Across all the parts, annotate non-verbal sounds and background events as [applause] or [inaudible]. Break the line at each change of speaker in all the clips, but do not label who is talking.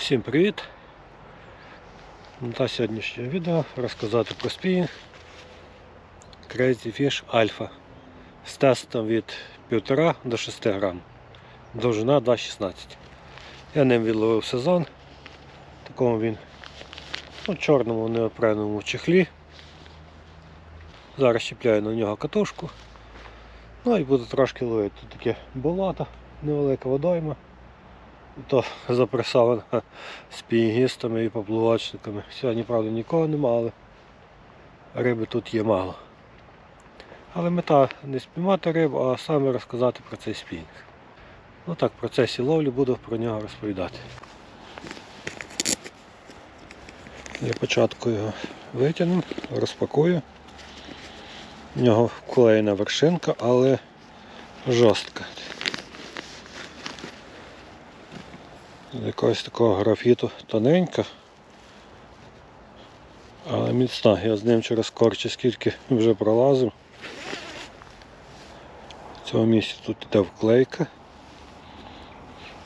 Всім привіт! Мета сьогоднішнього відео розказати про спінінг Crazy Fish Alpha з тестом від 1,5 до 6 грам. Довжина 2,16. Я ним відловив сезон. Такому він ну, чорному неопреному чехлі. Зараз чіпляю на нього катушку. Ну і буду трошки ловити. Тут таке болото, невелика водойма. То запресована спінінгістами і поплавочниками. Сьогодні, правда, нікого нема, але риби тут є мало. Але мета не спіймати рибу, а саме розказати про цей спінінг. Ну так, в процесі ловлі буду про нього розповідати. Для початку його витягну, розпакую. В нього вклеєна вершинка, але жорстка. З якогось такого графіту тоненька, але міцна. Я з ним через корчі скільки вже пролазив. В цьому місці тут іде вклейка.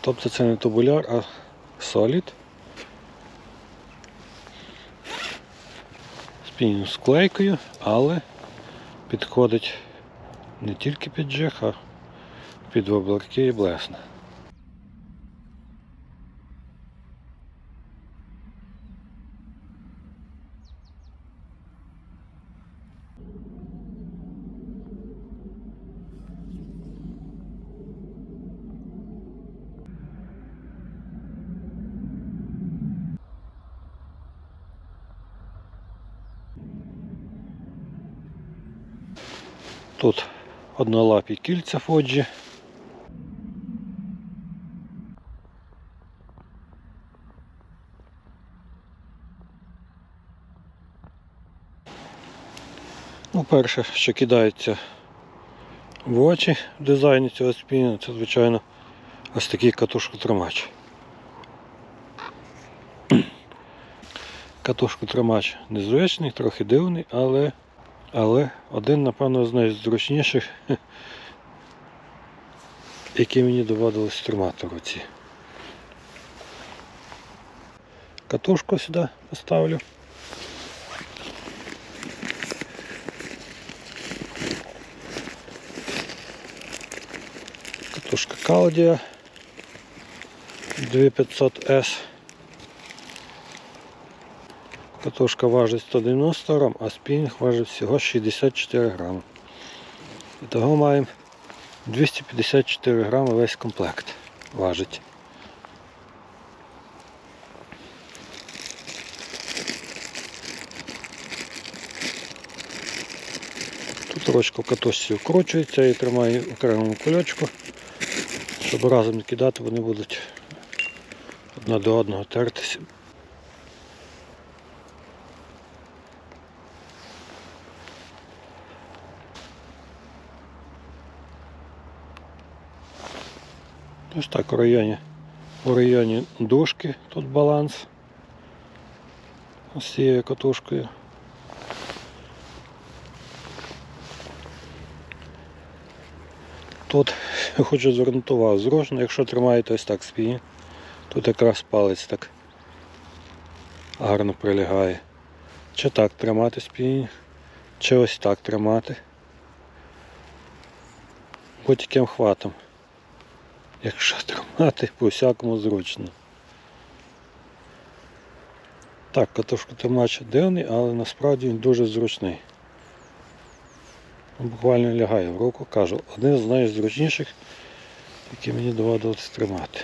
Тобто це не тубуляр, а солід. Спінінг з клейкою, але підходить не тільки під джиг, а під воблерки і блесна. Тут однолапі кільця Фоджі. Ну, перше, що кидається в очі в дизайні цього спінінга, це, звичайно, ось такий катушкотримач. Катушкотримач незвичний, трохи дивний, але але один, напевно, з найзручніших, які мені доводилось тримати в руці. Катушку сюди поставлю. Катушка Каудія 2500S. Катушка важить 190 грам, а спінінг важить всього 64 грами. І того маємо 254 грами весь комплект важить. Тут ручка в катушці вкручується і тримає в окремому кульочку, щоб разом не кидати, вони будуть одна до одного тертися. Ось так у районі, у районі дужки тут баланс з цією катушкою. Тут хочу звернути увагу, зручно, якщо тримаєте ось так спіні, тут якраз палець так гарно прилягає. Чи так тримати спіні, чи ось так тримати. Будь-яким хватом. Якщо тримати, по всякому зручно. Так, катушка тримач дивний, але насправді він дуже зручний. Буквально лягає в руку, кажу, один з найзручніших, які мені доводилось тримати.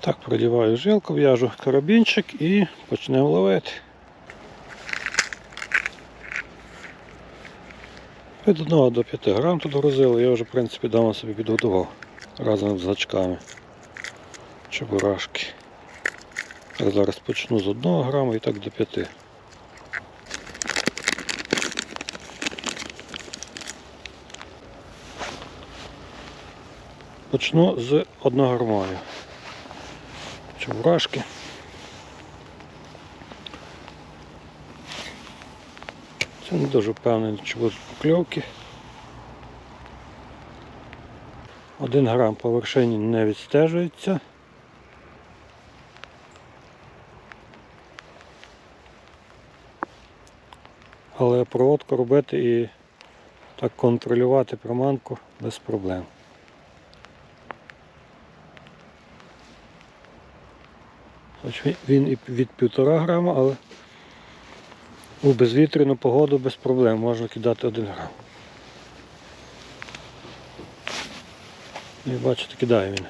Так, продіваю жилку, в'яжу карабінчик і почнемо ловити. Від 1 до 5 грам тут грузили, я вже в принципі давно собі підготував разом з гачками чебурашки. Так, зараз почну з 1 грама і так до 5. Почну з 1 грамою. Чебурашки. Не дуже впевнений, чи будуть покльовки. Один грам по вершині не відстежується. Але проводку робити і так контролювати приманку без проблем. Хоч він і від півтора грама, але у безвітряну погоду без проблем можна кидати один грам. І бачите, кидає він.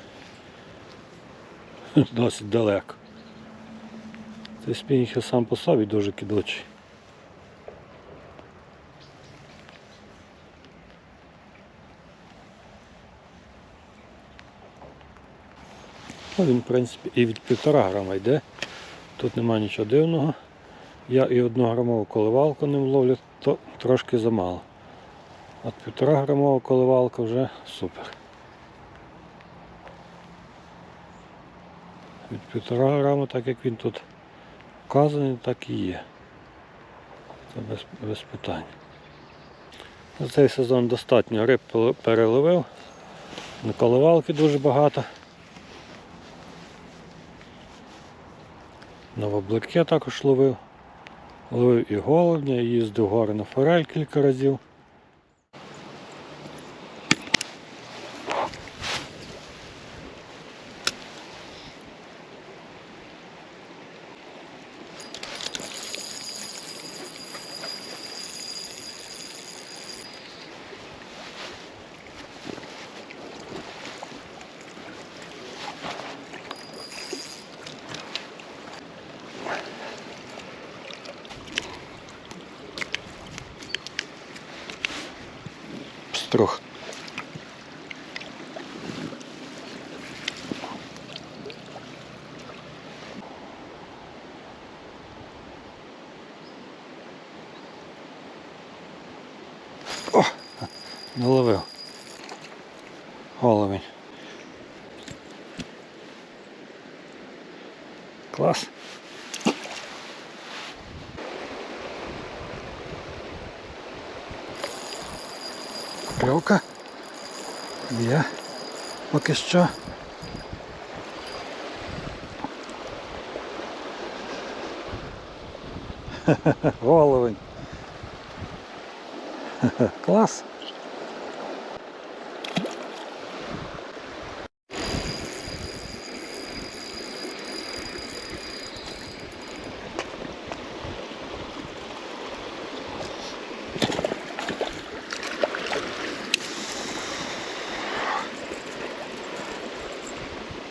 [laughs] Досить далеко. Цей спінінг сам по собі дуже кидучий. Ну, він, в принципі, і від півтора грама йде. Тут нема нічого дивного. Я і однограмову коливалку ним ловлю, то трошки замало. От півтора грамова коливалка вже супер. Від півтора грама, так як він тут вказаний, так і є. Це без, без питань. За цей сезон достатньо риб переловив. На коливалки дуже багато. На воблаки також ловив. Ловив і головня, їздив гори на форель кілька разів. О, наловив. Головень. Клас. Кльовка. Є. Поки що. [laughs] Головень. [laughs] Клас.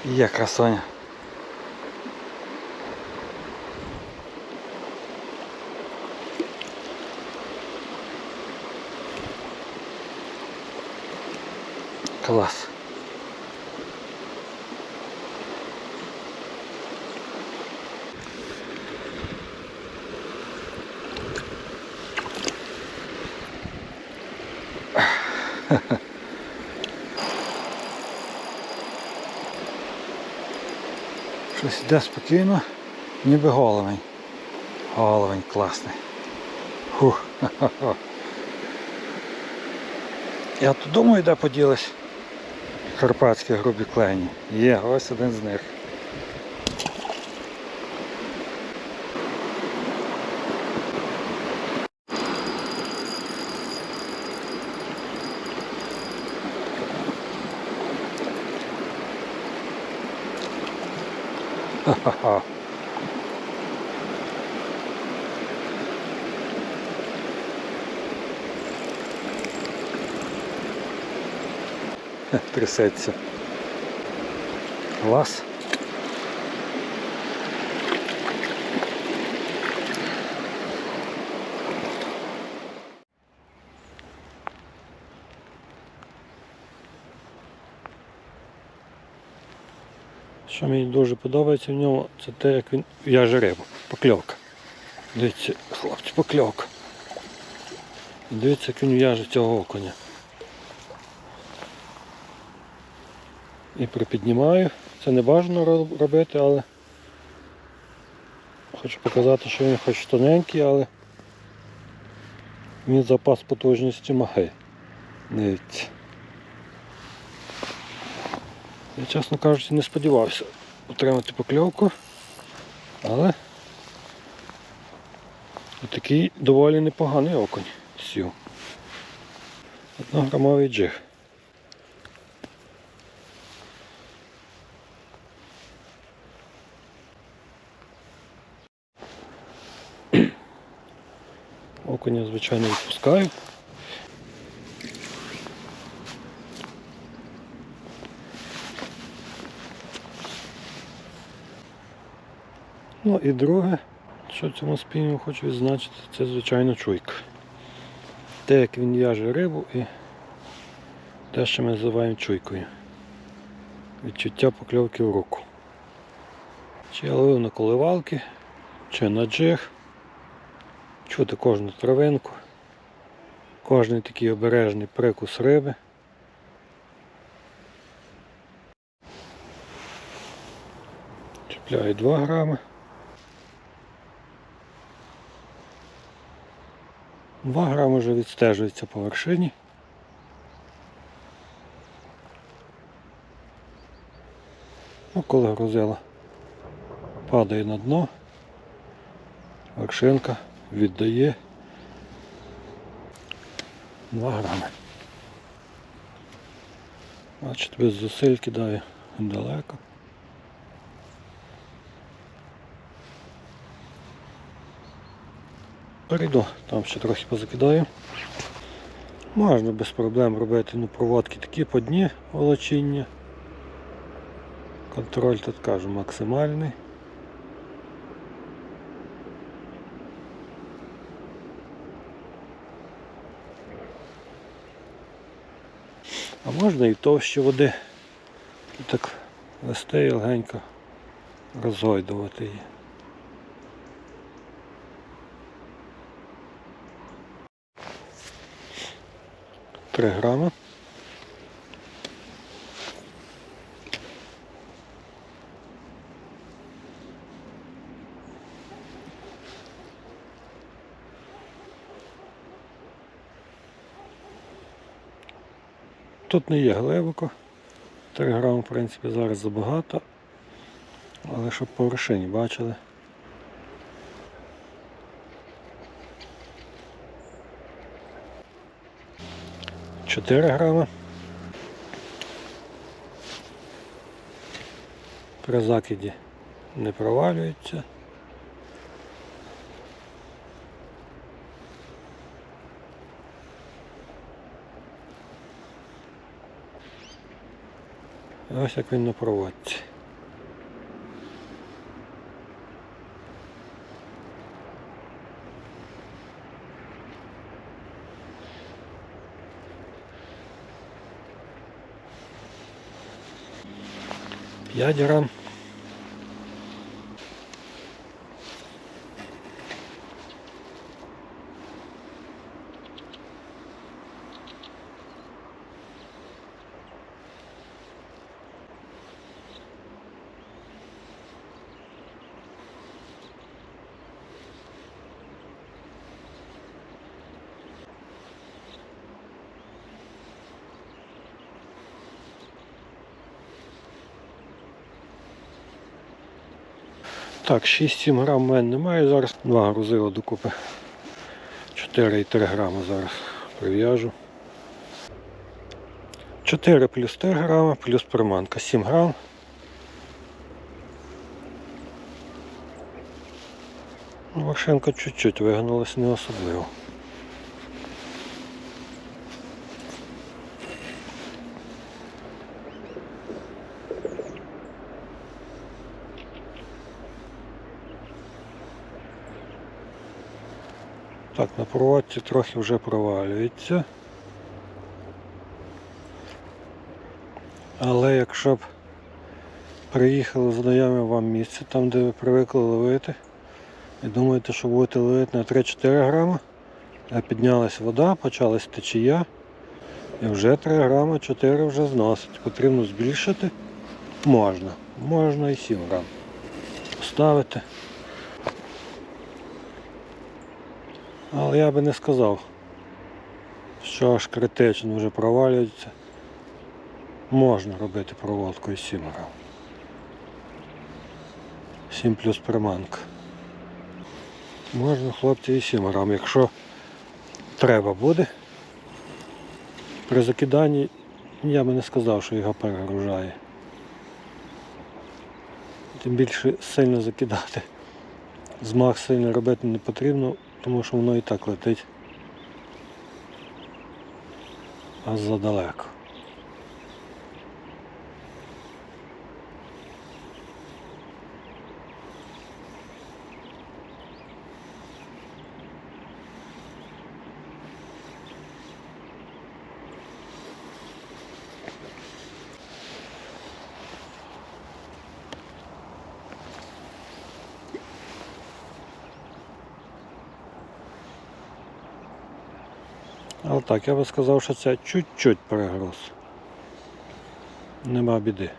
Є красоня. Клас. Щось йде спокійно, ніби головень. Головень класний. Фух. Я тут думаю, де поділись карпатські грубі клені. Є, ось один з них. Ха-ха-ха. Трясеться. Що мені дуже подобається в ньому, це те, як він в'яже рибу. Покльовка. Дивіться, хлопці, покльовка. Дивіться, як він в'яже цього окуня. І припіднімаю. Це не бажано робити, але хочу показати, що він хоч тоненький, але він запас потужності має. Дивіться. Я, чесно кажучи, не сподівався отримати покльовку, але такий доволі непоганий окунь сів. Однограмовий джиг. Окуня, звичайно, відпускаю. Ну і друге, що цьому спінігу хочу відзначити, це звичайно чуйка. Те, як він в'яже рибу і те, що ми називаємо чуйкою. Відчуття покльовки в руку. Чи я ловив на коливалки, чи на джиг. Чути кожну травинку, кожний такий обережний прикус риби. Чіпляю 2 грами. 2 грами вже відстежується по вершині. Ну, коли грузила падає на дно, вершинка віддає 2 грами. Бачите, без зусиль кидає далеко. Перейду, там ще трохи позакидаю. Можна без проблем робити ну, проводки такі по дні волочіння. Контроль тут кажу максимальний. А можна і товще води. І так вести легенько розгойдувати її. Три грами. Тут не є глибоко. 3 грами, в принципі, зараз забагато. Але щоб по вершині бачили. Чотири грами. При закиді не провалюється. Ось як він на проводці. П'ять грам. Так, 6-7 грам в мене немає зараз. Два грузила докупи. 4,3 грами зараз прив'яжу. 4 плюс 3 грама, плюс приманка 7 грам. Вершинка чуть-чуть вигнулася не особливо. Так, на проводці трохи вже провалюється. Але якщо б приїхали знайомі вам місце, там де ви привикли ловити, і думаєте, що будете ловити на 3-4 грама, а піднялась вода, почалась течія, і вже 3 грама 4 вже зносить. Потрібно збільшити. Можна. Можна і 7 грам. Поставити. Але я би не сказав, що аж критично вже провалюється. Можна робити проводку із 7 грам. 7 плюс приманка. Можна хлопці і 7 грам, якщо треба буде. При закиданні я би не сказав, що його перегружає. Тим більше сильно закидати. Змах сильно робити не потрібно, тому що воно і так летить. Аж задалеко. Але так, я би сказав, що це чуть-чуть перегруз. Нема біди.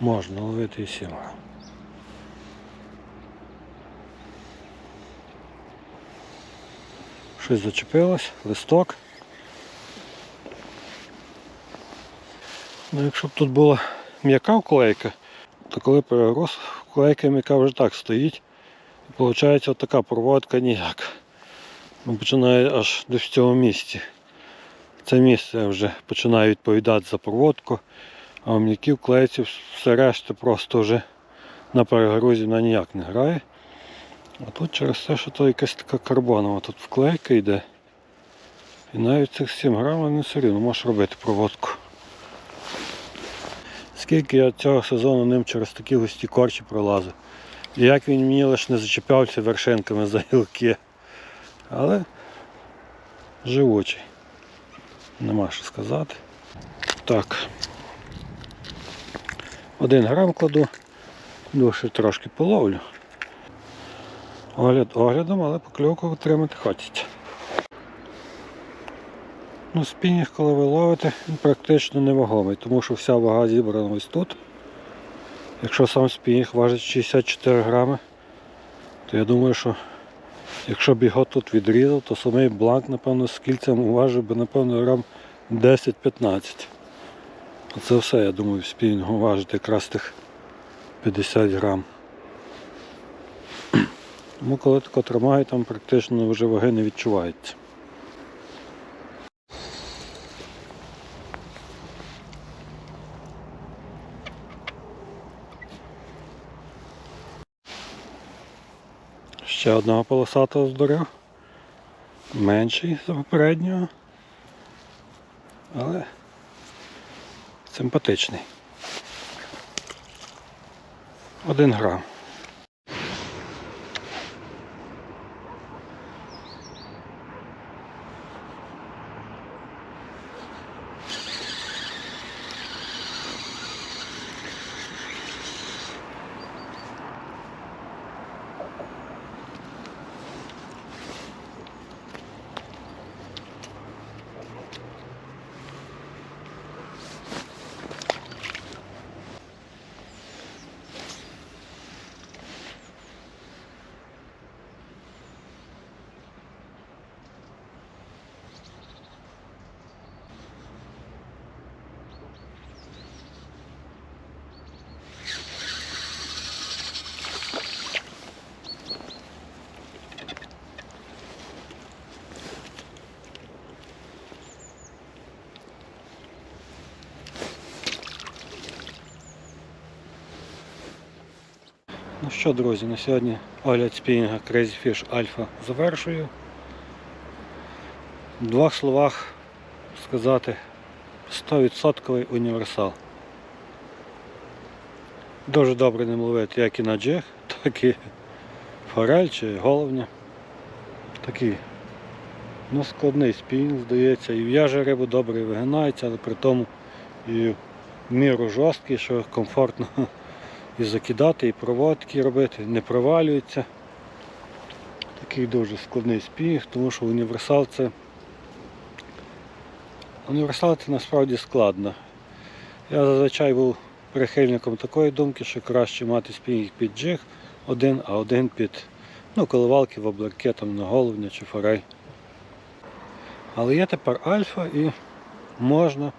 Можна ловити і сім. Щось зачепилось, листок. Ну, якщо б тут була м'яка вклейка, то коли перегруз, вклейка м'яка вже так стоїть. Виходить от така проводка ніяк. Ну, починає аж десь в цьому місці. Це місце вже починає відповідати за проводку, а в м'якій вклейці все решта просто вже на перегрузі вона ніяк не грає. А тут через те, що то якась така карбонова тут вклейка йде. І навіть цих 7 грамів не все рівно можеш робити проводку. Скільки я цього сезону ним через такі густі корчі пролазив. Як він мені лише не зачіплявся вершинками за гілки. Але живучий. Нема що сказати. Так. Один грам кладу, душе трошки половлю. Огляд оглядом, але покльовку отримати хочеться. Ну, спінінг, коли ви ловите, він практично невагомий, тому що вся вага зібрана ось тут. Якщо сам спінінг важить 64 грами, то я думаю, що якщо б його тут відрізав, то самий бланк, напевно, з кільцем важив би, напевно, грам 10-15. Оце все, я думаю, в спінінгу важить якраз тих 50 грам. Тому коли тако тримаю, там практично вже ваги не відчувається. Ще одного полосатого здурив. Менший за попереднього. Але симпатичний. Один грам. Що, друзі, на сьогодні огляд спінінга Crazy Fish Alpha завершую. В двох словах сказати 100% універсал. Дуже добре ним ловити як і на джиг, так і форель чи головня. Такий ну, складний спінінг, здається, і в'яже рибу добре вигинається, але при тому і в міру жорсткий, що комфортно і закидати, і проводки робити, не провалюється. Такий дуже складний спінг, тому що універсал це універсал це насправді складно. Я зазвичай був прихильником такої думки, що краще мати спінг під джиг один, а один під ну, коливалки, воблерки, там на головня чи форель. Але є тепер альфа і можна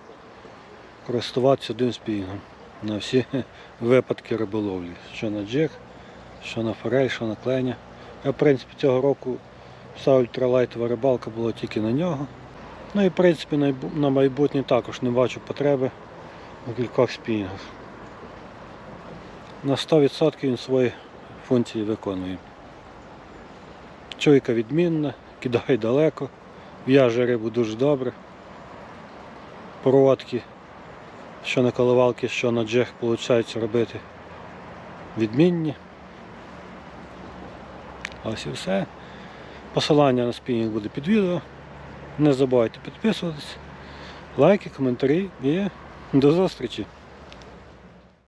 користуватися одним спінгом на всі [laughs] випадки риболовлі. Що на джиг, що на форель, що на кленя. Я, в принципі, цього року вся ультралайтова рибалка була тільки на нього. Ну і в принципі на майбутнє також не бачу потреби у кількох спінгах. На 100% він свої функції виконує. Чуйка відмінна, кидає далеко, в'яже рибу дуже добре. Проводки, що на коливалки, що на джех, виходить робити відмінні. Ось і все. Посилання на спінінг буде під відео. Не забувайте підписуватись, лайки, коментарі і до зустрічі!